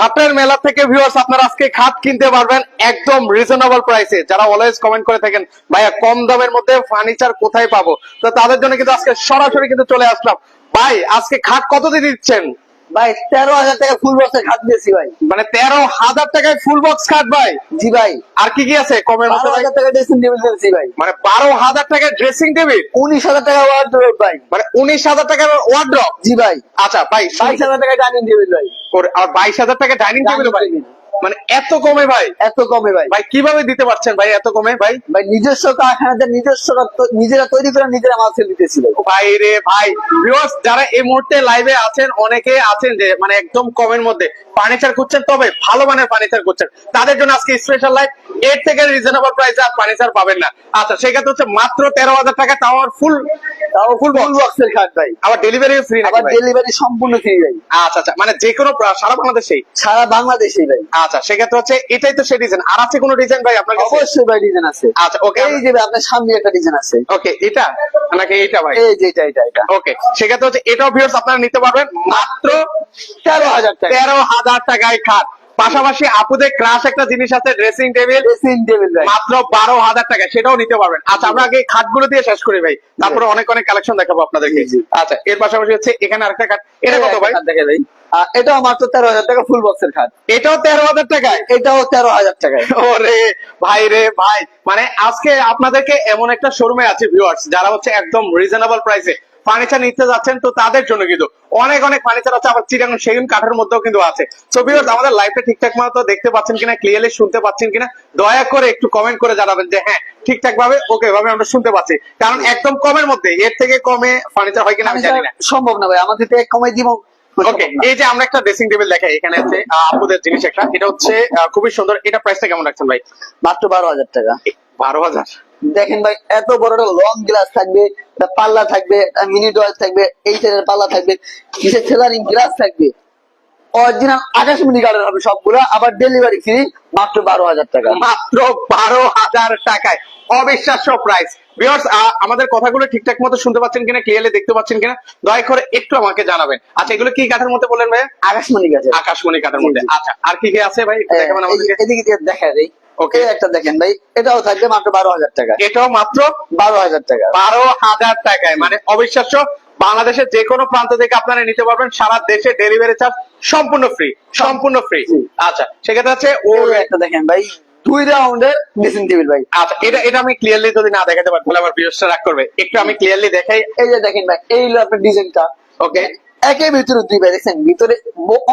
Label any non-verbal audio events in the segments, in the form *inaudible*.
খাটের মেলা থেকে ভিউয়ার্স আপনারা আজকে খাট কিনতে পারবেন একদম রিজনেবল প্রাইসে যারা অলওয়েজ কমেন্ট করে থাকেন, ভাইয়া, কম দামের মধ্যে ফার্নিচার কোথায় পাবো? তো তাদের জন্য কিন্তু আজকে সরাসরি কিন্তু চলে আসলাম। ভাই, আজকে খাট কত দিয়ে দিচ্ছেন? ভাই তেরো হাজার টাকা ফুল বক্সের খাট দিয়েছি ভাই। মানে তেরো হাজার টাকায় ফুল বক্স খাট ভাই? জি ভাই। আর কি কি আছে? কমের মধ্যে? হাজার টাকা ড্রেসিং টেবিল দিয়েছি ভাই। মানে বারো হাজার টাকায় ড্রেসিং টেবিল উনিশ হাজার টাকা ওয়ার্ড্রপ ভাই। মানে উনিশ হাজার টাকার ওয়ার্ড্রপ জি ভাই। আচ্ছা ভাই বাইশ হাজার টাকা ডাইনিং টেবিল ভাই। আর বাইশ হাজার টাকা ডাইনিং টেবিল ভাই। মানে এত কমে ভাই? এত কমে ভাই। ভাই কীভাবে দিতে পারছেন ভাই এত কমে? ভাই? ভাই নিজস্ব কারখানাতে নিজস্ব নিজেরা তৈরি করে নিজেরা মাল সেল দিতেছি ভাই রে ভাই ভিউয়ার্স যারা এই মুহূর্তে লাইভে আছেন অনেকে আছেন যে মানে একদম কমের মধ্যে ফার্নিচার খুঁজছেন তবে ভালো মানের ফার্নিচার খুঁজছেন। তাদের জন্য আজকে স্পেশাল লাইভ এর থেকে রিজনেবল প্রাইসে আর ফার্নিচার পাবেন না। আচ্ছা সেক্ষেত্রে হচ্ছে মাত্র তেরো হাজার টাকা তাও আর ফুল তাও ফুল বক্সের খাট ভাই। আবার ডেলিভারি ফ্রি আবার ডেলিভারি সম্পূর্ণ ফ্রি ভাই। আচ্ছা আচ্ছা মানে যে কোনো সারা বাংলাদেশেই? সারা বাংলাদেশেই ভাই। আচ্ছা সেক্ষেত্রে হচ্ছে এটাই তো সেই ডিজাইন আর আছে কোনো ডিজাইন ভাই আপনার অবশ্যই ভাই ডিজাইন আছে। আচ্ছা ওকে এই যে আপনার সামনে একটা ডিজাইন আছে। ওকে এটা? নাকি এইটা ভাই? এই যে এটা এটা এটা। ওকে সেক্ষেত্রে হচ্ছে এটাও ভিউয়ার্স আপনারা নিতে পারবেন। মাত্র তেরো হাজার টাকা। তেরো হাজার টাকায় খাট। পাশাপাশি আপুদের ক্রাশ একটা জিনিস আছে ড্রেসিং টেবিল ড্রেসিং টেবিল মাত্র বারো হাজার টাকা সেটাও নিতে পারবেন। আচ্ছা আমরা আগে খাটগুলো দিয়ে শেষ করি ভাই। তারপরে অনেক অনেক কালেকশন দেখাবো আপনাদেরকে। আচ্ছা এর পাশাপাশি হচ্ছে এখানে আরেকটা খাট। এটা কত ভাই? দেখে ভাই এটাও মাত্র তেরো হাজার টাকা ফুল বক্সের খাট। এটাও তেরো হাজার টাকায় এটাও তেরো হাজার টাকায়। ওরে ভাই রে ভাই। মানে আজকে আপনাদেরকে এমন একটা শোরুমে আছে ভিউয়ার্স যারা হচ্ছে একদম রিজনেবল প্রাইসে ফার্নিচার নিতে যাচ্ছেন তো তাদের জন্য কিন্তু অনেক অনেক ফার্নিচার আছে। আবার চিরাং সেগুন কাঠের মধ্যেও কিন্তু আছে। তো ভিউয়ার্স আমাদের লাইভটা ঠিকঠাক মতো দেখতে পাচ্ছেন কিনা ক্লিয়ারলি শুনতে পাচ্ছেন কিনা দয়া করে একটু কমেন্ট করে জানাবেন যে হ্যাঁ ঠিকঠাক ভাবে ওকে ভাবে আমরা শুনতে পাচ্ছি। কারণ একদম কমের মধ্যে এর থেকে কমে ফার্নিচার হয় কিনা আমি জানি না। সম্ভব না ভাই আমাদের থেকে কমাই দিব। ওকে এই যে আমরা একটা ড্রেসিং টেবিল দেখাই এখানে আছে আপুদের জিনিস একটা। এটা হচ্ছে খুবই সুন্দর। এটা প্রাইসটা কেমন রাখছেন ভাই? মাত্র বারো হাজার টাকা। বারো হাজার? দেখেন ভাই এত বড় একটা লং গ্লাস থাকবে পাল্লা থাকবে মিনি থাকবে এই সাইডের পাল্লা থাকবে নিচে সেলারিং গ্লাস থাকবে? অরিজিনাল আকাশ মিনি কালার হবে সবগুলো আবার ডেলিভারি ফ্রি মাত্র বারো হাজার টাকা। মাত্র বারো হাজার টাকায়। অবিশ্বাস্য প্রাইস ভিউয়ার্স আমাদের কথাগুলো ঠিকঠাক মতো শুনতে পাচ্ছেন কিনা ক্লিয়ারলি দেখতে পাচ্ছেন কিনা দয়া করে একটু আমাকে জানাবেন। আচ্ছা এগুলো কি কাঠের মধ্যে বললেন ভাই আকাশমণি গাছে আকাশমণি কাঠের মধ্যে। আচ্ছা আর কি কি আছে ভাই? একটু দেখাবেন আমাদেরকে। এদিকে দেখা ওকে একটা দেখেন ভাই এটাও থাকবে মাত্র বারো হাজার টাকা। এটাও মাত্র বারো হাজার টাকা। বারো হাজার টাকায়। মানে অবিশ্বাস্য বাংলাদেশের যে কোনো প্রান্ত থেকে আপনারা নিতে পারবেন সারা দেশে ডেলিভারি চার্জ সম্পূর্ণ ফ্রি সম্পূর্ণ ফ্রি আচ্ছা সেক্ষেত্রে হচ্ছে ও একটা দেখেন ভাই দুই রাউন্ডের ড্রেসিং টেবিল ভাই। আচ্ছা এটা এটা আমি ক্লিয়ারলি যদি না দেখাতে পারি, তাহলে আমার বিরসটা রাগ করবে। একটু আমি ক্লিয়ারলি দেখাই। এই যে দেখেন ভাই, এই হলো আপনার ডিজাইনটা ওকে একের ভিতরে দুই ভাই দেখছেন ভিতরে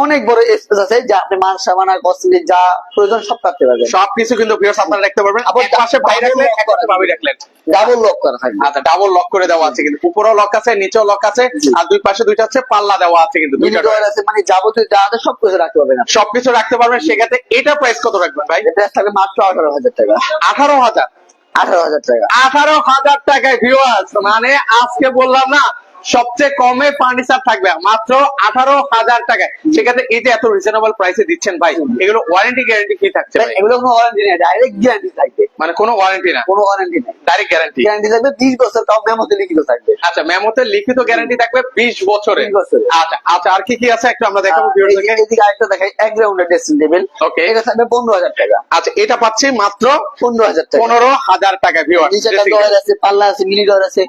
অনেক বড় স্পেস আছে যা আপনি মান সামানা কসমেটিক যা প্রয়োজন সব রাখতে পারবেন। সবকিছু কিন্তু ভিউয়ার্স আপনারা দেখতে পারবেন। আবার পাশে ভাই রাখলে এক পাশে ভাবি রাখলেন। ডাবল লক করা থাকবে। আচ্ছা ডাবল লক করে দেওয়া আছে কিন্তু। উপরেও লক আছে নিচেও লক আছে আর দুই পাশে দুইটা হচ্ছে পাল্লা দেওয়া আছে কিন্তু দুইটা ডয়ার আছে মানে যাবতীয় যা আছে সব কিছু রাখতে পারবেন। সবকিছু রাখতে পারবেন সেক্ষেত্রে এটা প্রাইস কত রাখবেন ভাই? এটা থাকবে মাত্র আঠারো হাজার টাকা। আঠারো হাজার? আঠারো হাজার টাকা। আঠারো হাজার টাকায় ভিউয়ার্স মানে আজকে বললাম না সবচেয়ে কমে ফার্নিচার থাকবে মাত্র আঠারো হাজার টাকায়। সেক্ষেত্রে এই যে এত রিজনেবল প্রাইসে দিচ্ছেন ভাই এগুলো ওয়ারেন্টি গ্যারান্টি কি থাকছে এগুলো কোনো ওয়ারেন্টি নেই ডাইরেক্ট গ্যারান্টি থাকবে। মানে কোনো ওয়ারেন্টি না? কোনো ওয়ারেন্টি নেই। ডাইরেক্ট গ্যারান্টি গ্যারান্টি থাকবে তিরিশ বছর তাও মেমোতে লিখিত থাকবে। আচ্ছা মেমোতে লিখিত গ্যারান্টি থাকবে বিশ বছরে। আচ্ছা আচ্ছা আর কি কি আছে একটু আমরা দেখাবো এদিকে- আরেকটা দেখাই এক রাউন্ডের ড্রেসিং টেবিল Okay. এটা থাকবে পনেরো হাজার টাকা। আচ্ছা এটা পাচ্ছি মাত্র পনেরো হাজার টাকা। পনেরো হাজার টাকা ভিউয়ার নিচে একটা আছে পাল্লা আছে মিনি ডয়ার আছে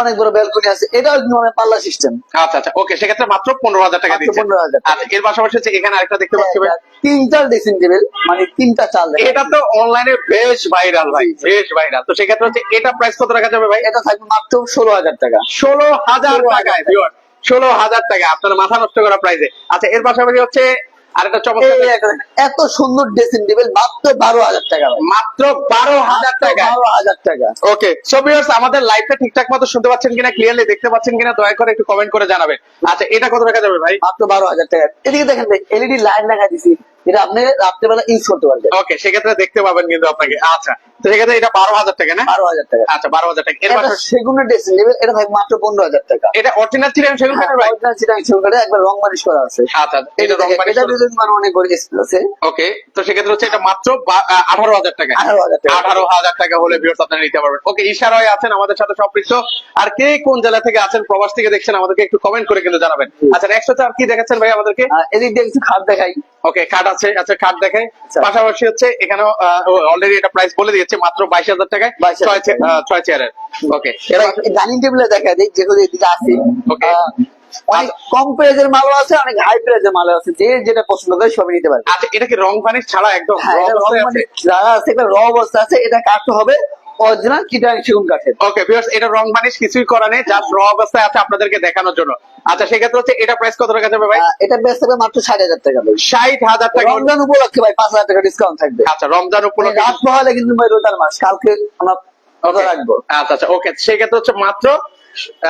অনেক বড় ব্যালকনি আছে এটাও মানে পাল্লা সিস্টেম আচ্ছা আচ্ছা ওকে সেক্ষেত্রে মাত্র পনেরো হাজার টাকা দিচ্ছে। 15,000 টাকা। আচ্ছা এর পাশাপাশি হচ্ছে এখানে আরেকটা দেখতে পাচ্ছি তিনটা ড্রেসিং টেবিল মানে তিনটা চাল। এটা তো অনলাইনে বেশ ভাইরাল ভাই বেশ ভাইরাল তো সেক্ষেত্রে হচ্ছে এটা প্রাইস কত রাখা যাবে ভাই? এটা থাকবে মাত্র ষোলো হাজার টাকা। ষোলো হাজার 16,000 টাকায় ষোলো হাজার টাকা আপনার মাথা নষ্ট করা প্রাইসে আচ্ছা এর পাশাপাশি হচ্ছে আরেকটা চমৎকার এত সুন্দর ড্রেসিং টেবিল মাত্র বারো হাজার টাকা মাত্র বারো হাজার টাকা। বারো হাজার টাকা। ওকে সো ভিউয়ার্স আমাদের লাইভটা ঠিকঠাক মতো শুনতে পাচ্ছেন কিনা ক্লিয়ারলি দেখতে পাচ্ছেন কিনা দয়া করে একটু কমেন্ট করে জানাবেন। আচ্ছা এটা কত রাখা যাবে ভাই? মাত্র বারো হাজার টাকা। এদিকে দেখেন এলইডি লাইট লাগা দিছি। এটা আপনি রাত্রেবেলা ইউজ করতে পারবেন। ওকে সেক্ষেত্রে দেখতে পাবেন কিন্তু আপনাকে। আচ্ছা তো সেক্ষেত্রে এটা বারো হাজার টাকা না? বারো হাজার টাকা। আচ্ছা বারো হাজার টাকা। এটা সেগুনের ড্রেসিং এটা মাত্র পনেরো হাজার টাকা। এটা অরিজিনাল চিরাং সেগুন কাঠের ভাই? Original চিটাগাং সেগুন একবার রং মালিশ করা আছে। আচ্ছা এটা রং এটা মানে অনেক আছে। ওকে তো সেক্ষেত্রে হচ্ছে এটা মাত্র আঠারো হাজার টাকা। আঠারো হাজার টাকা। হলে ভিউয়ার্স আপনারা নিতে পারবেন। ওকে ইশারায় আছেন আমাদের সাথে সম্পৃক্ত। আর কে কোন জেলা থেকে আছেন প্রবাস থেকে দেখছেন আমাদেরকে একটু কমেন্ট করে কিন্তু জানাবেন। আচ্ছা নেক্সট হচ্ছে আর কি দেখাচ্ছেন ভাই আমাদেরকে? এদিক দিয়ে কিছু খাট দেখাই। ওকে কার্ড আছে আচ্ছা কার্ড দেখে আচ্ছা। পাশাপাশি হচ্ছে এখানে অলরেডি এটা প্রাইস বলে দিয়েছে মাত্র বাইশ হাজার টাকায় ছয় চেয়ারের ওকে ডাইনিং টেবিলে দেখা যায় যেগুলো এদিকে আছে. আহ, অনেক কম প্রাইজের মালও আছে অনেক হাই প্রাইজের মালও আছে। যে যেটা পছন্দ করে সবই নিতে পারবে। আচ্ছা এটা কি রং ফানিশ ছাড়া একদম হ্যাঁ রং যারা আছে র অবস্থা আছে এটা কাটতে হবে অরিজিনাল কিটাং সেগুন কাঠের ওকে ভিউয়ার্স এটা রং ফানিশ কিছুই করা নেই যা র অবস্থায় আছে আপনাদেরকে দেখানোর জন্য। আচ্ছা সেক্ষেত্রে হচ্ছে এটা প্রাইস কত টাকা যাবে ভাই? এটা মাত্র ষাট হাজার টাকা ভাই। ষাট হাজার টাকা। রমজান উপলক্ষে ভাই পাঁচ হাজার টাকা ডিসকাউন্ট থাকবে। আচ্ছা রমজান উপলক্ষে রাত পহালে কিন্তু ভাই রোজার মাস। কালকে আমরা আচ্ছা আচ্ছা ওকে সেক্ষেত্রে হচ্ছে মাত্র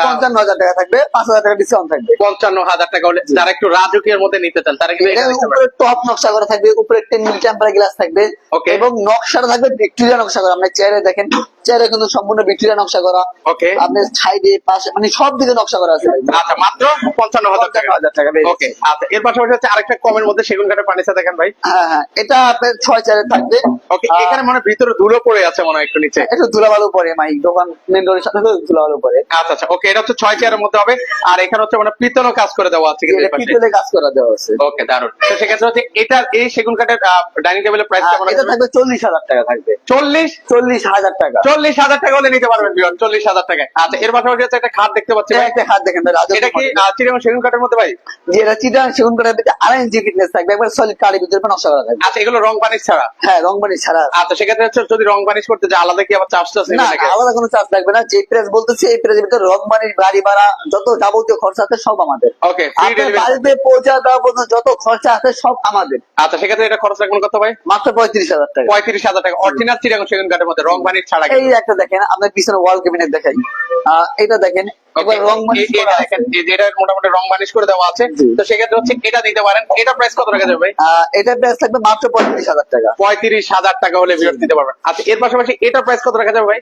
পঞ্চান্ন হাজার টাকা থাকবে পাঁচ হাজার টাকা ডিসকাউন্ট থাকবে। পঞ্চান্ন হাজার টাকা হলে যারা একটু রাজকীয়ের মধ্যে নিতে চান তারা কিন্তু। উপরে টপ নকশা করা থাকবে উপরে টেম্পার গ্লাস থাকবে এবং নকশাটা থাকবে ভিক্টোরিয়া নকশা করা। চেয়ারে দেখেন চেয়ারে কিন্তু সম্পূর্ণ ভিক্টোরিয়া নকশা করা। ওকে আপনার সাইডে পাশে মানে সব দিকে নকশা করা আছে আচ্ছা মাত্র পঞ্চান্ন হাজার টাকা। হাজার টাকা ওকে আচ্ছা এর পাশাপাশি হচ্ছে আরেকটা কমের মধ্যে সেগুন কাঠের ফার্নিচার দেখেন ভাই। হ্যাঁ হ্যাঁ এটা আপনার ছয় চেয়ারে থাকবে। ওকে এখানে মানে ভিতরে ধুলো পড়ে আছে মনে হয় একটু নিচে। একটু ধুলাবালু পরে মাই দোকান মেন রোডের সাথে ধুলাবালু পরে। আচ্ছা আচ্ছা ওকে এটা হচ্ছে ছয় চেয়ারের মধ্যে হবে। আর এখানে হচ্ছে মানে পিতনও কাজ করে দেওয়া আছে কিন্তু পিতলে কাজ করা দেওয়া আছে। ওকে দারুণ তো সেক্ষেত্রে হচ্ছে এটার এই সেগুন কাঠের ডাইনিং টেবিলের প্রাইস কেমন এটা থাকবে চল্লিশ হাজার টাকা থাকবে। চল্লিশ? চল্লিশ হাজার টাকা। চল্লিশ হাজার টাকা হলে নিতে পারবেন বিয়ন। চল্লিশ হাজার টাকা। আচ্ছা এর পাশাপাশি হচ্ছে একটা খাট দেখতে পাচ্ছি একটা হাত দেখেন এটা কি। আহ, সেগুন কাঠের মধ্যে ভাই? যে এটা চিটাং সেগুন কাঠের ভিতরে আড়াই ইঞ্চি ফিটনেস থাকবে একবার সলিড কাঠের ভিতরে নকশা করা থাকবে আচ্ছা এগুলো রং পানিশ ছাড়া? হ্যাঁ রং বাড়ি ছাড়া। আচ্ছা সেক্ষেত্রে হচ্ছে যদি রং পানিশ করতে যায় আলাদা কি আবার চার্জ টার্জ না না, আলাদা কোনো চার্জ লাগবে না যে প্রেস বলতেছে এই প্রেসের ভিতরে রং বাড়ির গাড়ি ভাড়া যত যাবতীয় খরচা আছে সব আমাদের। বাড়িতে পৌঁছা দেওয়া পর্যন্ত যত খরচা আছে সব আমাদের। আচ্ছা সেক্ষেত্রে এটা খরচ রাখবেন কত ভাই? মাত্র পঁয়ত্রিশ হাজার টাকা। পঁয়ত্রিশ হাজার টাকা। অরিজিনাল চিটাগাং সেগুন কাঠের মধ্যে রং পানিশ ছাড়া এই একটা দেখেন আপনার পিছনে ওয়াল ক্যাবিনেট দেখাই। এটা দেখেন রং মোটামুটি রং বানিশ করে দেওয়া আছে। তো সেক্ষেত্রে হচ্ছে এটা দিতে পারেন। এটা প্রাইস কত টাকা যাবে ভাই? এটা প্রাইস থাকবে মাত্র পঁয়ত্রিশ হাজার টাকা। পঁয়ত্রিশ হাজার টাকা হলে ভিউয়ার দিতে পারবেন। আচ্ছা এর পাশাপাশি এটা প্রাইস কত টাকা যাবে ভাই?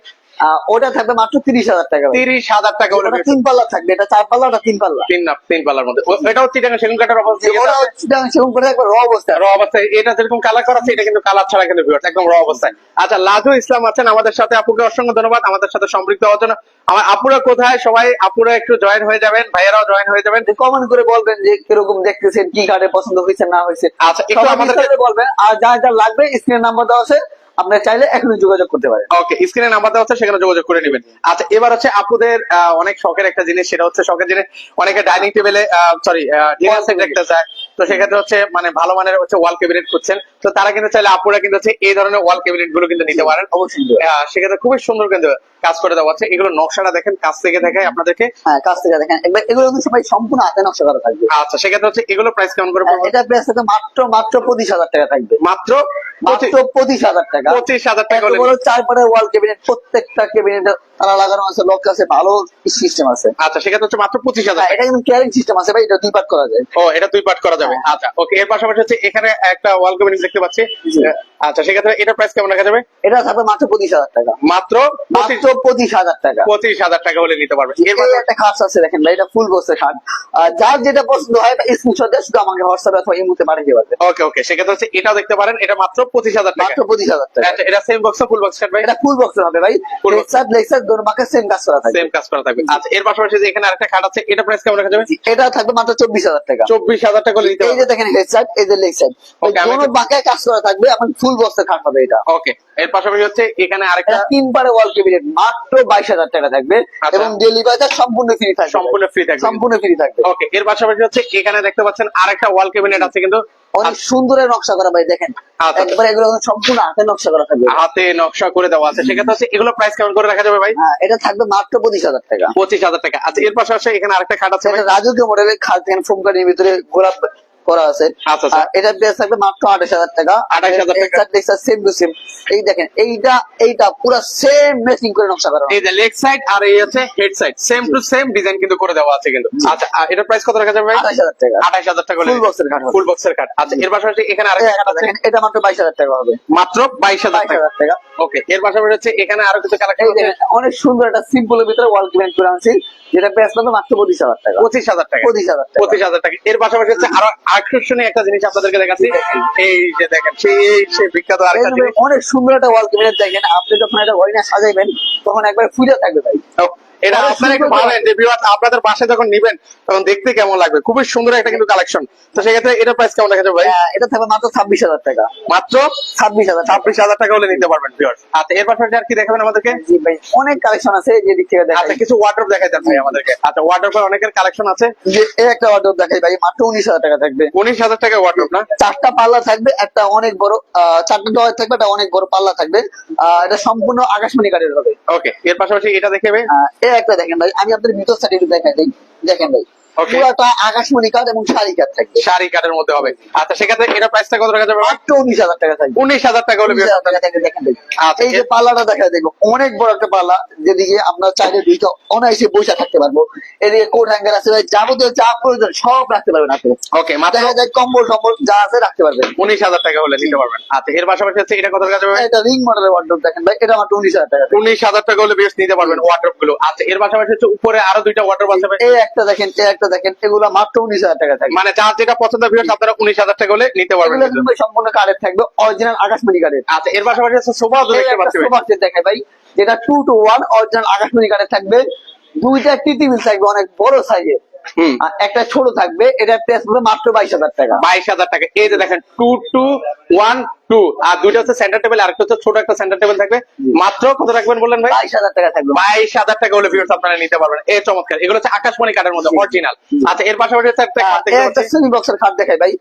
ওটা থাকবে মাত্র তিরিশ হাজার টাকা তিরিশ হাজার টাকা ওটা তিন পাল্লা থাকবে এটা চার পাল্লা ওটা তিন পাল্লা? তিন না তিন পাল্লার মধ্যে। এটা হচ্ছে চিটাগাং সেগুন কাঠের অবস্থা ওটা হচ্ছে সেরকম করে একবার র অবস্থা। র অবস্থায় এটা যেরকম কালার করা আছে এটা কিন্তু কালার ছাড়া কিন্তু ভিউয়ার্স একদম র অবস্থায় আচ্ছা লাজু ইসলাম আছেন আমাদের সাথে। আপুকে অসংখ্য ধন্যবাদ। আমাদের সাথে সম্পৃক্ত হওয়ার জন্য। আমার আপুরা কোথায়? সবাই আপুরা একটু জয়েন হয়ে যাবেন ভাইয়েরাও জয়েন হয়ে যাবেন। কমেন্ট করে বলবেন যে কীরকম দেখতেছেন কি কার্ডে পছন্দ হয়েছে না হয়েছে। আচ্ছা একটু আমাদের বলবেন। আর যা যা লাগবে স্ক্রিনের নাম্বার দেওয়া আছে। আপনার চাইলে এখনই যোগাযোগ করতে পারেন। ওকে স্ক্রিনে নাম্বার দেওয়া হচ্ছে সেখানে যোগাযোগ করে নেবেন। আচ্ছা এবার হচ্ছে আপুদের অনেক শখের একটা জিনিস সেটা হচ্ছে শখের জিনিস অনেকে ডাইনিং টেবিলে সরি ডিনার সেট রাখতে চায় তো সেক্ষেত্রে হচ্ছে মানে ভালো মানের হচ্ছে ওয়াল ক্যাবিনেট করছেন তো তারা কিন্তু চাইলে আপুরা কিন্তু হচ্ছে এই ধরনের ওয়াল ক্যাবিনেটগুলো কিন্তু নিতে পারেন। অবশ্যই। সেক্ষেত্রে খুবই সুন্দর কিন্তু কাজ করে দেওয়া হচ্ছে এগুলো নকশাটা দেখেন কাছ থেকে দেখায় আপনাদেরকে। হ্যাঁ কাছ থেকে দেখেন। একবার এগুলো কিন্তু সবাই সম্পূর্ণ হাতে নকশা করা থাকবে। আচ্ছা সেক্ষেত্রে হচ্ছে এগুলো প্রাইস কেমন করে পড়বে? এটা প্রাইস থেকে মাত্র মাত্র পঁচিশ হাজার টাকা থাকবে। মাত্র মাত্র পঁচিশ হাজার টাকা। পঁচিশ হাজার টাকা বড় চার পাড়ের ওয়াল ক্যাবিনেট প্রত্যেকটা ক্যাবিনেট তারা লাগানো আছে লক আছে ভালো সিস্টেম আছে। আচ্ছা সেক্ষেত্রে হচ্ছে মাত্র পঁচিশ হাজার হ্যাঁ, এটা কিন্তু ক্যারিং সিস্টেম আছে ভাই এটা দুই পার্ট করা যায়। ও এটা দুই পার্ট করা যাবে। আচ্ছা ওকে এর পাশাপাশি হচ্ছে এখানে একটা ওয়াল ক্যাবিনেট দেখতে পাচ্ছি। আচ্ছা সেক্ষেত্রে এটা প্রাইস কেমন রাখা যাবে? এটা থাকবে মাত্র পঁচিশ হাজার টাকা। মাত্র মাত্র পঁচিশ হাজার টাকা। পঁচিশ হাজার টাকা হলে নিতে পারবে। এর একটা খাট আছে দেখেন ভাই এটা ফুল বক্সের খাট। যার যেটা পছন্দ হয় স্ক্রিনশট দিয়ে শুধু আমাকে হোয়াটসঅ্যাপে অথবা ইমুতে পাঠিয়ে পারবে ওকে ওকে সেক্ষেত্রে হচ্ছে এটাও দেখতে পারেন এটা মাত্র পঁচিশ হাজার টাকা। মাত্র পঁচিশ হাজার টাকা। আচ্ছা এটা same box full box cut ভাই? এটা ফুল বক্সের হবে ভাই। দোনো সেম কাজ করা থাকবে। সেম কাজ করা থাকবে। আচ্ছা এর পাশাপাশি যে এখানে আরেকটা খাট আছে এটা প্রাইস কেমন রাখা যাবে? এটা থাকবে মাত্র চব্বিশ হাজার টাকা। চব্বিশ হাজার টাকা নিতে এই যে দেখেন হেডসেট এই যে দোনো কাজ করা থাকবে এখন ফুল খাট হবে এটা। ওকে এর পাশাপাশি হচ্ছে এখানে আরেকটা তিন পারে ওয়াল ক্যাবিনেট মাত্র বাইশ হাজার টাকা থাকবে আচ্ছা। এবং ডেলিভারি সম্পূর্ণ ফ্রি থাকবে। সম্পূর্ণ ফ্রি থাকবে। সম্পূর্ণ ফ্রি থাকবে। ওকে এর পাশাপাশি হচ্ছে এখানে দেখতে পাচ্ছেন আরেকটা ওয়াল ক্যাবিনেট আছে কিন্তু অনেক সুন্দরের নকশা করা ভাই দেখেন। আচ্ছা। একবার এগুলো সম্পূর্ণ হাতে নকশা করা থাকবে। হাতে নকশা করে দেওয়া আছে। সেক্ষেত্রে হচ্ছে এগুলো প্রাইস কেমন করে রাখা যাবে ভাই? হ্যাঁ এটা থাকবে মাত্র পঁচিশ হাজার টাকা। পঁচিশ হাজার টাকা। আচ্ছা এর পাশাপাশি এখানে আরেকটা খাট আছে রাজকীয় মডেলের ফোম কাটির ভিতরে গোলাপ করা আছে। আচ্ছা, আচ্ছা। এটা প্রাইস থাকবে মাত্র আঠাশ হাজার টাকা। 28,000 টাকা। সেম টু সেম এই দেখেন এইটা এইটা পুরো সেম ম্যাচিং করে নকশা করা এই যে লেগ সাইড আর এই হচ্ছে head side same to same design কিন্তু করে দেওয়া আছে কিন্তু। আচ্ছা এটার প্রাইস কত রাখা যাবে ভাই? আঠাশ হাজার টাকা। আঠাশ হাজার টাকা Full box এর ফুল বক্সের কাঠ আচ্ছা এর পাশাপাশি এখানে আরেকটা একটা আছে? এটা মাত্র বাইশ হাজার টাকা হবে। মাত্র বাইশ হাজার বাইশ টাকা। ওকে এর পাশাপাশি হচ্ছে এখানে আরও কিছু কালেকশন আছে? অনেক সুন্দর একটা সিম্পলের ভিতরে ওয়াল ক্লিন করে আনছি যেটা প্রাইস মাত্র পঁচিশ হাজার টাকা। পঁচিশ হাজার টাকা। পঁচিশ হাজার টাকা। পঁচিশ হাজার টাকা। এর পাশাপাশি হচ্ছে আরও আকর্ষণীয় একটা জিনিস আপনাদেরকে দেখাচ্ছি। এই যে দেখেন সেই সে বিখ্যাত আরেকটা অনেক সুন্দর একটা ওয়াল ক্যাবিনেট দেখেন। আপনি যখন এটা ওয়াইনা সাজাইবেন তখন একবার ফুলে থাকবে ভাই। এটা আপনারা একটু ভাবেন যে আপনাদের পাশে যখন নিবেন তখন দেখতে কেমন লাগবে? খুবই সুন্দর একটা কিন্তু কালেকশন তো সেক্ষেত্রে এটা প্রাইস কেমন দেখা যাবে ভাই? হ্যাঁ, এটা থাকবে মাত্র ছাব্বিশ হাজার টাকা। মাত্র? ছাব্বিশ হাজার। ছাব্বিশ হাজার টাকা হলে নিতে পারবেন আচ্ছা এর পাশাপাশি আর কি দেখাবেন আমাদেরকে? জি ভাই অনেক কালেকশন আছে যে দিক থেকে দেখা আচ্ছা কিছু দেখাই যান ভাই আমাদেরকে। আচ্ছা ওয়ার্ড্রপের অনেকের কালেকশন আছে। যে এই একটা অর্ডার দেখাই ভাই মাত্র উনিশ হাজার টাকা থাকবে। উনিশ হাজার টাকা ওয়ার্ড্রপ না? চারটা পাল্লা থাকবে একটা অনেক বড় চারটা ডয়ার থাকবে একটা অনেক বড় পাল্লা থাকবে। আহ, এটা সম্পূর্ণ আকাশমণি কাঠের হবে। ওকে এর পাশাপাশি এটা দেখেবে এই একটা দেখেন ভাই, আমি আপনাদের ভিতর সাইড দেখাই দিই দেখেন ভাই. পুরোটা আকাশমণি কাঠ এবং শাড়ি কাঠ থাকবে। শাড়ি কাঠের মধ্যে হবে। আচ্ছা সেক্ষেত্রে এটা প্রাইসটা কত টাকা যাবে? মাত্র উনিশ হাজার টাকা থাকবে। উনিশ হাজার টাকা হলে আচ্ছা, এই যে পাল্লাটা দেখা অনেক বড় একটা পাল্লা যেদিকে আমরা চাইলে দুইটা অনায়াসে বসে থাকতে পারব। এদিকে কোট হ্যাঙ্গার আছে যাবতীয় যা প্রয়োজন সব রাখতে পারবেন আপনি। ওকে দেখা যায় কম্বল যা আছে রাখতে পারবেন। উনিশ হাজার টাকা হলে নিতে পারবেন। আচ্ছা এর পাশাপাশি হচ্ছে এটা কত টাকা যাবে এটা রিং মডেলের দেখেন ভাই এটা মাত্র উনিশ হাজার টাকা। উনিশ হাজার টাকা হলে বেশ নিতে পারবেন ওয়ার্ড্রপগুলো। আচ্ছা এর পাশাপাশি হচ্ছে উপরে আরও দুইটা ওয়ার্ড্রপ আছে এই একটা দেখেন এই একটা দেখেন এগুলো মাত্র উনিশ হাজার টাকা থাকে মানে যার যেটা পছন্দ ভিউয়ার্স আপনারা উনিশ হাজার টাকা হলে নিতে পারবেন সম্পূর্ণ কালের থাকবে অরিজিনাল আকাশমণি কালের আচ্ছা এর পাশাপাশি সোফা। সোফা সেট দেখাই ভাই যেটা টু টু ওয়ান অরিজিনাল আকাশমণি কালের থাকবে। দুইটা টিটিভি থাকবে অনেক বড় সাইজের আর একটা ছোট থাকবে এটার প্রাইস হবে মাত্র বাইশ হাজার টাকা। বাইশ হাজার টাকা। এই যে দেখেন টু টু ওয়ান টু আর দুইটা হচ্ছে সেন্টার টেবিল আর একটা হচ্ছে ছোট একটা সেন্টার টেবিল থাকবে। মাত্র কত রাখবেন বললেন ভাই? বাইশ হাজার টাকা থাকবে। বাইশ হাজার টাকা হলে ভিউয়ার্স আপনারা নিতে পারবেন। এই চমৎকার। এগুলো হচ্ছে আকাশমণি কাঠের মধ্যে অরিজিনাল আচ্ছা এর পাশাপাশি একটা। সেমি বক্সের খাট দেখাই ভাই।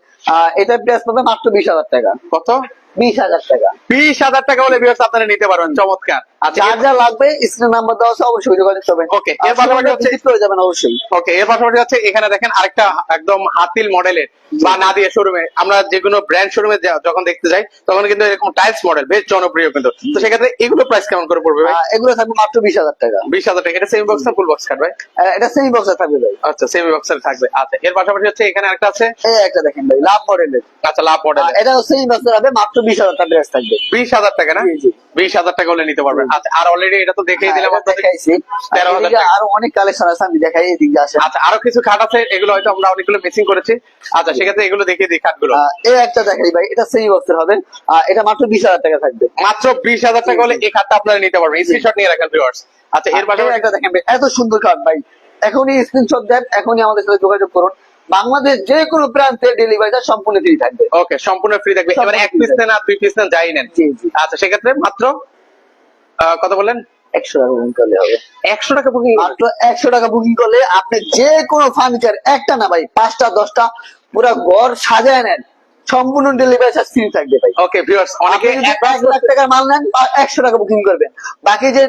এটার প্রাইস পাবে মাত্র বিশ হাজার টাকা। কত? বিশ হাজার টাকা। বিশ হাজার টাকা হলে ভিউয়ার্স আপনারা নিতে পারবেন চমৎকার। আচ্ছা যা লাগবে স্ক্রিন নাম্বার দেওয়া আছে অবশ্যই যোগাযোগ করবেন। Okay, এর পাশাপাশি হচ্ছে- ভিজিট যাবেন অবশ্যই। ওকে এর পাশাপাশি হচ্ছে এখানে দেখেন আরেকটা একদম হাতিল মডেলের বা না দিয়ে শোরুমে আমরা যে কোনো ব্র্যান্ড শোরুমে যখন দেখতে যাই তখন কিন্তু এরকম টাইলস মডেল বেশ জনপ্রিয় কিন্তু। তো সেক্ষেত্রে এগুলো প্রাইস কেমন করে পড়বে ভাই? এগুলো থাকবে মাত্র বিশ হাজার টাকা। বিশ হাজার টাকা। এটা সেমি বক্স না ফুল বক্স কাট ভাই? এটা সেমি বক্সে থাকবে ভাই। আচ্ছা সেমি বক্সের থাকবে। আচ্ছা এর পাশাপাশি হচ্ছে এখানে একটা আছে? এই একটা দেখেন ভাই লাভ মডেলের আচ্ছা লাভ মডেল এটা সেমি বক্সে হবে মাত্র বিশ হাজার টাকা ড্রেস থাকবে। বিশ হাজার টাকা না? জি, জি। বিশ হাজার টাকা হলে নিতে পারবেন আচ্ছা আর অলরেডি এটা তো হ্যাঁ, দিলাম দেখাইছি। তেরো হাজার আরও অনেক কালেকশন আছে আমি দেখাই এদিকে আসেন। আচ্ছা আরও কিছু খাট আছে এগুলো হয়তো আমরা অনেকগুলো মিসিং করেছি। আচ্ছা সেক্ষেত্রে এগুলো দেখিয়ে দিই খাটগুলো আহ, এই একটা দেখাই ভাই এটা সেমি বক্সের হবে। এটা মাত্র বিশ হাজার টাকা থাকবে। মাত্র বিশ হাজার টাকা হলে এই খাটটা আপনারা নিতে পারবেন। স্ক্রিনশট নিয়ে রাখেন ভিউয়ার্স আচ্ছা এর পাশাপাশি একটা দেখেন এত সুন্দর কার্ড ভাই। এখনই স্ক্রিনশট দেন এখনই আমাদের সাথে যোগাযোগ করুন। বাংলাদেশ যে কোনো প্রান্তে ডেলিভারিটা সম্পূর্ণ ফ্রি থাকবে। ওকে সম্পূর্ণ ফ্রি থাকবে। এবার এক পিস নেন আর দুই পিস নেন যাই নেন। আচ্ছা সেক্ষেত্রে মাত্র কত বললেন? একশো টাকা বুকিং করলে হবে। একশো টাকা বুকিং মাত্র একশো টাকা বুকিং করলে আপনি যে কোনো ফার্নিচার একটা না ভাই পাঁচটা দশটা পুরো ঘর সাজায় নেন। সম্পূর্ণ ডেলিভারি চার্জ ফ্রি থাকবে ভাই। ওকে ভিউয়ার্স অনেকে অনেকে এক লাখ টাকার মাল নেন একশো টাকা বুকিং করবেন। বাকি যে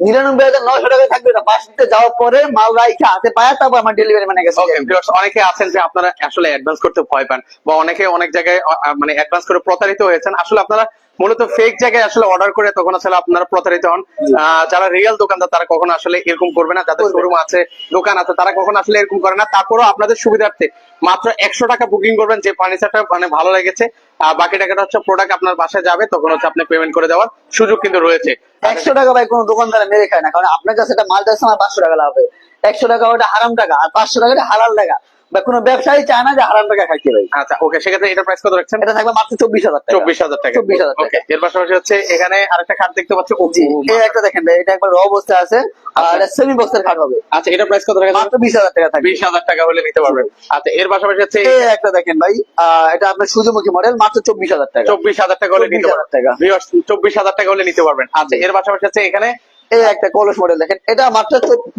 নিরানব্বই হাজার নয়শো টাকা থাকবে না। বাসিতে যাওয়ার পরে মাল রাইখে হাতে পায় তারপর আমার ডেলিভারি মানে গেছে অনেকে আছেন যে আপনারা আসলে অ্যাডভান্স করতে ভয় পান বা অনেকে অনেক জায়গায় মানে অ্যাডভান্স করে প্রতারিত হয়েছেন। আসলে আপনারা মূলত ফেক জায়গায় আসলে অর্ডার করে তখন আসলে আপনারা প্রতারিত হন। আহ, যারা রিয়েল দোকানদার তারা কখনো আসলে এরকম করবে না। যাদের শোরুম আছে দোকান আছে তারা কখনো আসলে এরকম করে না। তারপরও আপনাদের সুবিধার্থে মাত্র একশো টাকা বুকিং করবেন যে ফার্নিচারটা মানে ভালো লেগেছে। বাকি টাকাটা হচ্ছে প্রোডাক্ট আপনার বাসায় যাবে, তখন হচ্ছে আপনি পেমেন্ট করে দেওয়ার সুযোগ কিন্তু রয়েছে। একশো টাকা ভাই কোনো দোকানদারে মেরে খায় না, কারণ আপনার কাছে এটা মাল যাচ্ছে আমার পাঁচশো টাকা লাভ হবে। একশো টাকা ওটা হারাম টাকা, আর পাঁচশো টাকাটা হালাল টাকা। বা কোনো ব্যবসায়ী চায় না যে হারাম টাকা খাইতে ভাই। আচ্ছা ওকে সেক্ষেত্রে এটা প্রাইস কত রাখছেন? এটা থাকবে মাত্র চব্বিশ হাজার টাকা। চব্বিশ হাজার টাকা। চব্বিশ হাজার টাকা। এর পাশাপাশি হচ্ছে এখানে আরেকটা খাট দেখতে পাচ্ছি জি এই একটা দেখেন ভাই এটা একবার র অবস্থা আছে আর সেমি বক্সের খাট হবে। আচ্ছা এটা প্রাইস কত মাত্র বিশ হাজার টাকা থাকবে। বিশ হাজার টাকা হলে নিতে পারবেন। আচ্ছা এর পাশাপাশি হচ্ছে এই একটা দেখেন ভাই আহ, এটা আপনার সূর্যমুখী মডেল মাত্র চব্বিশ হাজার টাকা। চব্বিশ হাজার টাকা হলে নিতে 24,000 পারবেন। টাকা। চব্বিশ হাজার টাকা হলে নিতে পারবেন। আচ্ছা এর পাশাপাশি হচ্ছে এখানে এই একটা কলস মডেল দেখেন এটা মাত্র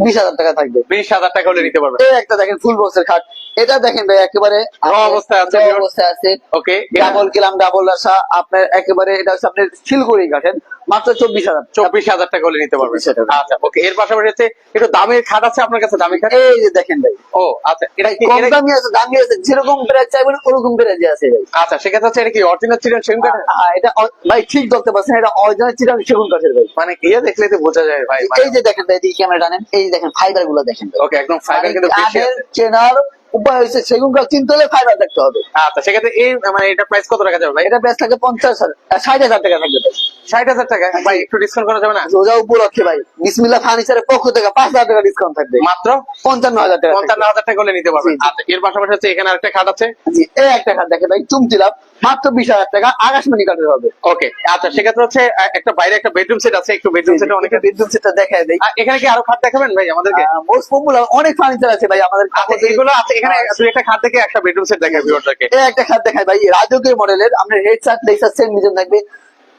বিশ হাজার টাকা থাকবে। বিশ হাজার টাকা হলে নিতে পারবেন। এই একটা দেখেন ফুল বক্সের খাট। এটা দেখেন ভাই একেবারে অবস্থায় আছে, অবস্থায় আছে। ওকে ডাবল কিলাম ডাবল আসা আপনার একেবারে এটা হচ্ছে আপনার শিলগুড়ি কাঠেন মাত্র চব্বিশ হাজার চব্বিশ হাজার টাকা হলে নিতে পারবেন। আচ্ছা ওকে এর পাশাপাশি হচ্ছে একটু দামের খাট আছে আপনার কাছে দামি খাট? এই যে দেখেন ভাই। ও আচ্ছা এটা কম দামি আছে দামি আছে যেরকম প্রাইস চাইবেন ওরকম প্রাইস আছে আচ্ছা সেক্ষেত্রে হচ্ছে এটা কি অরিজিনাল কাঠ হ্যাঁ, এটা ভাই ঠিক ধরতে পারছেন এটা অরিজিনাল সেগুন কাঠের ভাই। মানে দেখলে তো বোঝা যায় ভাই মানে এই যে দেখেন ভাই এই ক্যামেরা এই দেখেন ফাইবারগুলো দেখেন ওকে একদম ফাইবার কিন্তু বেশি আছে। চেনার উপায় হয়েছে সেগুন কাঠ কিনতে ফাইবার দেখতে হবে। আচ্ছা সেক্ষেত্রে এই মানে এটা প্রাইস কত টাকা যাবে ভাই? এটা প্রাইস থাকে পঞ্চাশ হাজার ষাট হাজার টাকা থাকবে ভাই। ষাট হাজার টাকা? ভাই একটু ডিসকাউন্ট করা যাবে না? রোজা উপলক্ষে ভাই বিসমিল্লা ফার্নিচারের পক্ষ থেকে পাঁচ হাজার টাকা ডিসকাউন্ট থাকবে। মাত্র? পঞ্চান্ন হাজার টাকা পঞ্চান্ন হাজার টাকা হলে নিতে পারবেন। আচ্ছা এর পাশাপাশি হচ্ছে এখানে আরেকটা খাট আছে? জি এই একটা খাট দেখে ভাই চুমচিলাম মাত্র বিশ হাজার টাকা আকাশমণি হবে। ওকে আচ্ছা সেক্ষেত্রে হচ্ছে একটা বাইরে একটা বেডরুম সেট আছে একটু বেডরুম সেট অনেকে বেডরুম সেটটা দেখায় এখানে কি আরও খাট দেখাবেন ভাই আমাদেরকে? মোস্ট পপুলার অনেক ফার্নিচার আছে ভাই আমাদের আচ্ছা এগুলো আছে এখানে দুই একটা খাট থেকে একটা বেডরুম সেট দেখায় ভিউয়ারদেরকে। এই একটা খাট দেখায় ভাই রাজকীয় মডেলের আপনার হেড চার্ট লেসার সেম মিজন থাকবে।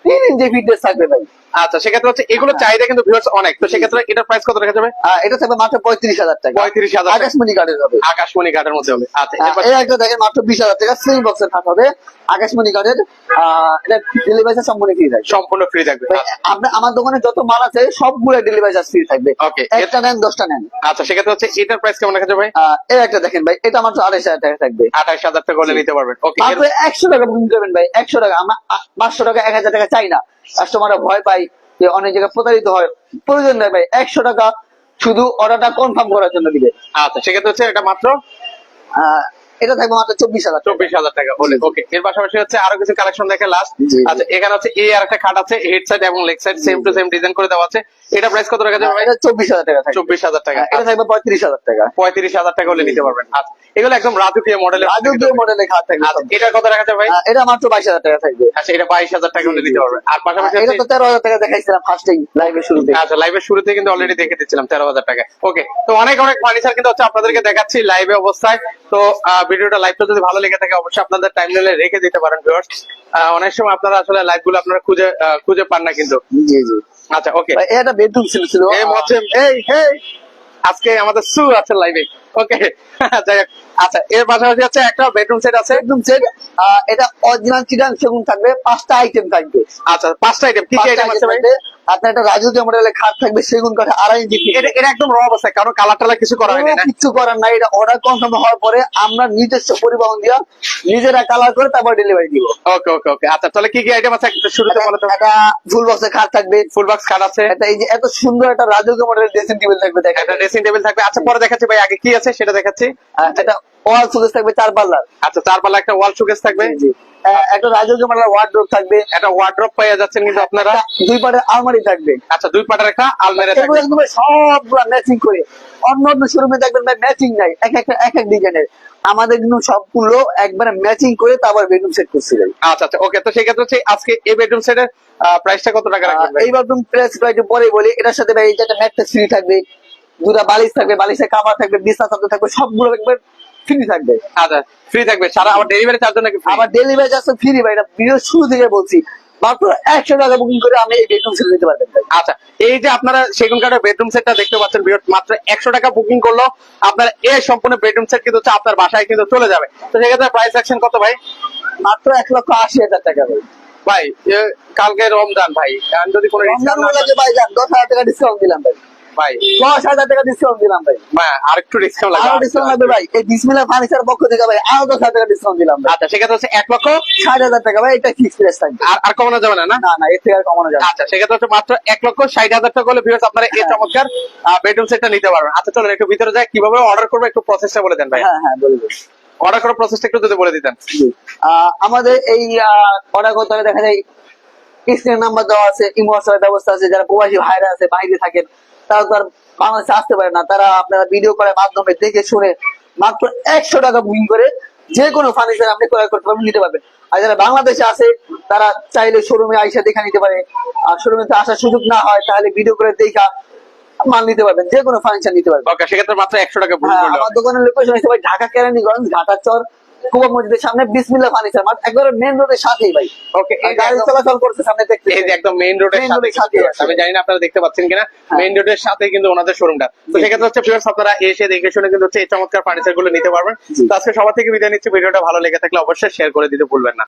তিন ইঞ্চি ফিটনেস থাকবে ভাই। আচ্ছা সেক্ষেত্রে হচ্ছে এগুলো চাহিদা কিন্তু ভিউয়ার্স অনেক। তো সেক্ষেত্রে এটার প্রাইস কত রাখা যাবে এটা থাকবে মাত্র পঁয়ত্রিশ হাজার টাকা। 35,000 টাকা। আকাশমণি কাঠের হবে। আকাশমণি ঘাটের মধ্যে হবে। আচ্ছা এই একটা দেখেন মাত্র বিশ হাজার টাকা। স্লিং বক্সের খাট হবে। আকাশমণি কাঠের এটা ডেলিভারি সম্পূর্ণ ফ্রি থাকবে। সম্পূর্ণ ফ্রি থাকবে। আপনার আমার দোকানে যত মাল আছে সবগুলো ডেলিভারি চার্জ ফ্রি থাকবে. একটা নেন দশটা নেন। আচ্ছা সেক্ষেত্রে হচ্ছে এটার প্রাইস কেমন রাখা যাবে এই একটা দেখেন ভাই এটা মাত্র আড়াইশ হাজার টাকা থাকবে। আঠাশ হাজার টাকা করে নিতে পারবেন। ওকে একশো টাকা বুকিং করবেন ভাই একশো টাকা। আমরা পাঁচশো টাকা এক হাজার টাকা চাই না। কাস্টমাররা ভয় পাই যে অনেক জায়গায় প্রতারিত হয়। প্রয়োজন নেই ভাই একশো টাকা শুধু অর্ডারটা কনফার্ম করার জন্য দিবে। আচ্ছা সেক্ষেত্রে হচ্ছে এটা মাত্র? এটা থাকবে মাত্র চব্বিশ হাজার চব্বিশ হাজার টাকা হলে ওকে এর পাশাপাশি হচ্ছে আরও কিছু কালেকশন দেখে লাস্ট। আচ্ছা এখানে হচ্ছে এ আর একটা খাট আছে হেড সাইড এবং leg side same to same design করে দেওয়া আছে। এটা প্রাইস কত রাখা যাবে ভাই? টাকা থাকবে। টাকা। এটা থাকবে পঁয়ত্রিশ হাজার টাকা। পঁয়ত্রিশ হাজার টাকা হলে নিতে পারবেন। আচ্ছা এগুলো একদম রাজকীয় মডেলের রাজকীয় মডেলের খাট থাকবে এটা কত রাখা যাবে ভাই? এটা মাত্র বাইশ হাজার টাকা থাকবে। আচ্ছা এটা বাইশ হাজার টাকা হলে নিতে পারবেন। আর পাশাপাশি এটা তো তেরো হাজার টাকা দেখাইছিলাম ফার্স্টেই লাইভের শুরুতে। আচ্ছা লাইভের শুরুতে কিন্তু অলরেডি দেখে দিচ্ছিলাম তেরো হাজার টাকা। ওকে তো অনেক অনেক ফার্নিচার কিন্তু হচ্ছে আপনাদেরকে দেখাচ্ছি লাইভে অবস্থায়। তো ভিডিওটা লাইভটা যদি ভালো লেগে থাকে অবশ্যই আপনাদের টাইম নিলে রেখে দিতে পারেন ভিউয়ার্স অনেক সময় আপনারা আসলে লাইভগুলো আপনারা খুঁজে খুঁজে পান না কিন্তু। জি জি। আচ্ছা ওকে এটা বেডরুম ছিল ছিল। এই মধ্যে এই হেই আজকে আমাদের সু আছে লাইভে ওকে *laughs* যাই হোক। আচ্ছা এর পাশাপাশি আছে একটা বেডরুম সেট আছে। বেডরুম সেট এটা অরিজিনাল চিটান সেগুন থাকবে পাঁচটা আইটেম থাকবে। আচ্ছা পাঁচটা আইটেম কি কি আইটেম আছে ভাই। আপনার একটা রাজকীয় মডেলের খাট থাকবে সেগুন কাঠে আড়াই ইঞ্চি এটা এটা একদম র অবস্থায় কারণ কালার টালার কিছু করা হয়নি কিচ্ছু করার নাই এটা অর্ডার কনফার্ম হওয়ার পরে আমরা নিজস্ব পরিবহন দিয়া নিজেরা কালার করে তারপর ডেলিভারি দিব। ওকে ওকে ওকে আচ্ছা তাহলে কি কি আইটেম আছে একটু শুরুতে বলো তো? একটা ফুল বক্সের খাট থাকবে। ফুল বক্স কার্ড আছে। একটা এই যে এত সুন্দর একটা রাজকীয় মডেলের ড্রেসিং টেবিল থাকবে দেখেন। একটা ড্রেসিং টেবিল থাকবে। আচ্ছা পরে দেখাচ্ছি ভাই আগে কি আছে সেটা দেখাচ্ছি। এটা ওয়াল সুকেস থাকবে চার পাল্লার। আচ্ছা চার পাল্লা একটা ওয়াল শোকেস থাকবে। জি, একটা রাজকীয় ওয়ার্ড্রোপ থাকবে একটা ওয়ার্ড্রপ পেয়ে যাচ্ছেন কিন্তু আপনারা। দুই পাটের আলমারি থাকবে। আচ্ছা দুই পাটার একটা আলমারি থাকবে। একদম সবগুলা ম্যাচিং করে। অন্য অন্য শোরুমে দেখবেন ভাই ম্যাচিং নাই। এক একটা এক এক ডিজাইনের আমাদের কিন্তু সবগুলো একবারে ম্যাচিং করে তারপর বেডরুম সেট করছি আচ্ছা আচ্ছা ওকে তো সেক্ষেত্রে হচ্ছে আজকে এই বেডরুম সেটের প্রাইসটা কত টাকা রাখবেন? এই বেডরুম প্রেস একটু পরে বলি। এটার সাথে ভাই যে একটা ম্যাট্রেস ফ্রি থাকবে দুটা বালিশ থাকবে বালিশের কাভার থাকবে বিছনা চাদর থাকবে সবগুলো একবার ফ্রি থাকবে। আচ্ছা ফ্রি থাকবে। সারা আবার ডেলিভারি চার্জ নাকি? আবার ডেলিভারি চার্জ ফ্রি ভাই। এটা ভিডিও শুরু থেকে বলছি। মাত্র একশো টাকা বুকিং করে আমি এই বেডরুম সেট দিতে পারবেন আচ্ছা এই যে আপনারা সেগুন কাঠের বেডরুম সেটটা দেখতে পাচ্ছেন বিরাট মাত্র একশো টাকা বুকিং করল। আপনার এই সম্পূর্ণ বেডরুম সেট কিন্তু আপনার বাসায় কিন্তু চলে যাবে। তো সেক্ষেত্রে প্রাইস অ্যাকশন কত ভাই? মাত্র এক লক্ষ আশি হাজার টাকা ভাই। ভাই কালকে রমজান ভাই। যদি কোনো রমজান ভাই দশ হাজার টাকা ডিসকাউন্ট দিলাম ভাই। ভাই। দশ হাজার টাকা ডিসকাউন্ট দিলাম ভাই। ভাই আর একটু ডিসকাউন্ট আরও ডিসকাউন্ট লাগবে ভাই। এই বিসমিল্লাহ ফার্নিচার পক্ষ থেকে ভাই আরও দশ হাজার টাকা ডিসকাউন্ট দিলাম আচ্ছা সেক্ষেত্রে হচ্ছে এক লক্ষ? ষাট হাজার টাকা ভাই এটা ফিক্স প্রাইস থাকবে। আর আর কমানো যাবে না না? না না এর থেকে আর কমানো যাবে আচ্ছা সেক্ষেত্রে হচ্ছে মাত্র এক লক্ষ ষাট হাজার টাকা হলে ভিউয়ার্স আপনারা এই চমৎকার বেডরুম সেটটা নিতে পারবেন। আচ্ছা চলুন একটু ভিতরে যাই। কীভাবে অর্ডার করব একটু প্রসেসটা বলে দেন ভাই। হ্যাঁ হ্যাঁ বলে দিন। অর্ডার করার প্রসেসটা একটু যদি বলে দিতেন। আমাদের এই অর্ডার করতে হলে দেখা যায় নাম্বার দেওয়া আছে ইমো ব্যবস্থা আছে যারা প্রবাসী ভাইরা আছে বাইরে থাকেন তারা তো আর বাংলাদেশে আসতে পারে না। তারা আপনারা ভিডিও করার মাধ্যমে দেখে শুনে মাত্র একশো টাকা বুকিং করে যে কোনো ফার্নিচার আপনি ক্রয় করতে পারবেন নিতে পারবেন। আর যারা বাংলাদেশে আছে তারা চাইলে শোরুমে আইসা দেখা নিতে পারে। আর শোরুমে তো আসার সুযোগ না হয় তাহলে ভিডিও করে দেখা মাল নিতে পারবেন যে কোনো ফার্নিচার নিতে পারবেন। ওকে সেক্ষেত্রে মাত্র একশো টাকা হ্যাঁ, আমার দোকানের লোকেশন হিসেবে ঢাকা কেরানীগঞ্জ ঢাকা চর কুবা মসজিদের সামনে বিসমিল্লা ফার্নিচার মার্ট একবারে মেইন রোডের সাথেই ভাই। ওকে এই গাড়ি চলাচল করছে সামনে দেখতে এই যে একদম মেইন রোডের সাথে। আমি জানি না আপনারা দেখতে পাচ্ছেন কিনা। মেইন রোডের সাথে কিন্তু ওনাদের শোরুমটা তো সেক্ষেত্রে হচ্ছে আপনারা এসে দেখে শুনে কিন্তু হচ্ছে এই চমৎকার ফার্নিচারগুলো নিতে পারবেন। তো আজকে সবার থেকে বিদায় নিচ্ছি। ভিডিওটা ভালো লেগে থাকলে অবশ্যই শেয়ার করে দিতে ভুলবেন না।